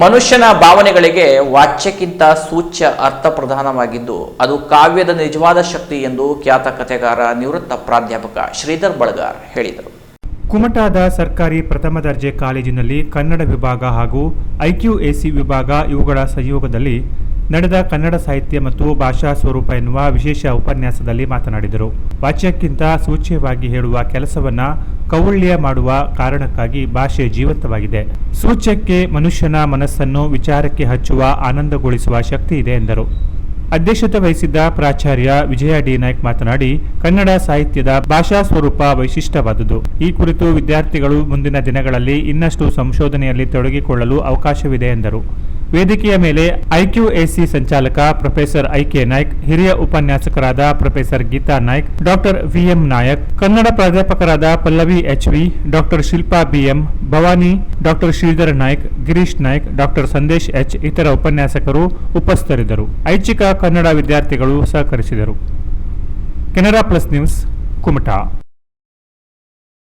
ಮನುಷ್ಯನ ಭಾವನೆಗಳಿಗೆ ವಾಚ್ಯಕ್ಕಿಂತ ಸೂಚ್ಯ ಅರ್ಥ ಪ್ರಧಾನವಾಗಿದ್ದು, ಅದು ಕಾವ್ಯದ ನಿಜವಾದ ಶಕ್ತಿ ಎಂದು ಖ್ಯಾತ ಕಥೆಗಾರ, ನಿವೃತ್ತ ಪ್ರಾಧ್ಯಾಪಕ ಶ್ರೀಧರ್ ಬಳಗಾರ್ ಹೇಳಿದರು. ಕುಮಟಾದ ಸರ್ಕಾರಿ ಪ್ರಥಮ ದರ್ಜೆ ಕಾಲೇಜಿನಲ್ಲಿ ಕನ್ನಡ ವಿಭಾಗ ಹಾಗೂ ಐಕ್ಯುಎಸಿ ವಿಭಾಗ ಇವುಗಳ ಸಹಯೋಗದಲ್ಲಿ ನಡೆದ ಕನ್ನಡ ಸಾಹಿತ್ಯ ಮತ್ತು ಭಾಷಾ ಸ್ವರೂಪ ಎನ್ನುವ ವಿಶೇಷ ಉಪನ್ಯಾಸದಲ್ಲಿ ಮಾತನಾಡಿದರು. ವಾಚ್ಯಕ್ಕಿಂತ ಸೂಚ್ಯವಾಗಿ ಹೇಳುವ ಕೆಲಸವನ್ನ ಕೌಳ್ಯ ಮಾಡುವ ಕಾರಣಕ್ಕಾಗಿ ಭಾಷೆ ಜೀವಂತವಾಗಿದೆ. ಸೂಚ್ಯಕ್ಕೆ ಮನುಷ್ಯನ ಮನಸ್ಸನ್ನು ವಿಚಾರಕ್ಕೆ ಹಚ್ಚುವ ಆನಂದಗೊಳಿಸುವ ಶಕ್ತಿ ಇದೆ ಎಂದರು. ಅಧ್ಯಕ್ಷತೆ ವಹಿಸಿದ್ದ ಪ್ರಾಚಾರ್ಯ ವಿಜಯ ಡಿ. ನಾಯ್ಕ್ ಮಾತನಾಡಿ, ಕನ್ನಡ ಸಾಹಿತ್ಯದ ಭಾಷಾ ಸ್ವರೂಪ ವೈಶಿಷ್ಟ್ಯವಾದುದು. ಈ ಕುರಿತು ವಿದ್ಯಾರ್ಥಿಗಳು ಮುಂದಿನ ದಿನಗಳಲ್ಲಿ ಇನ್ನಷ್ಟು ಸಂಶೋಧನೆಯಲ್ಲಿ ತೊಡಗಿಕೊಳ್ಳಲು ಅವಕಾಶವಿದೆ ಎಂದರು. ವೇದಿಕೆಯ ಮೇಲೆ ಐಕ್ಯುಎಸಿ ಸಂಚಾಲಕ ಪ್ರೊಫೆಸರ್ ಐಕೆ ನಾಯ್ಕ್, ಹಿರಿಯ ಉಪನ್ಯಾಸಕರಾದ professor Geeta Naik, doctor VM Nayak, Kannada ಪ್ರಾಧ್ಯಾಪಕರಾದ Pallavi H V doctor Shilpa BM, Bhavani, doctor Shridhara Naik, Girish Naik, doctor Sandesh H, ಇತರ ಉಪನ್ಯಾಸಕರು ಉಪಸ್ಥಿತರಿದ್ದರು. ಐಚ್ಛಿಕ ಕನ್ನಡ ವಿದ್ಯಾರ್ಥಿಗಳು ಸಹಕರಿಸಿದರು. Canara plus news, Kumta.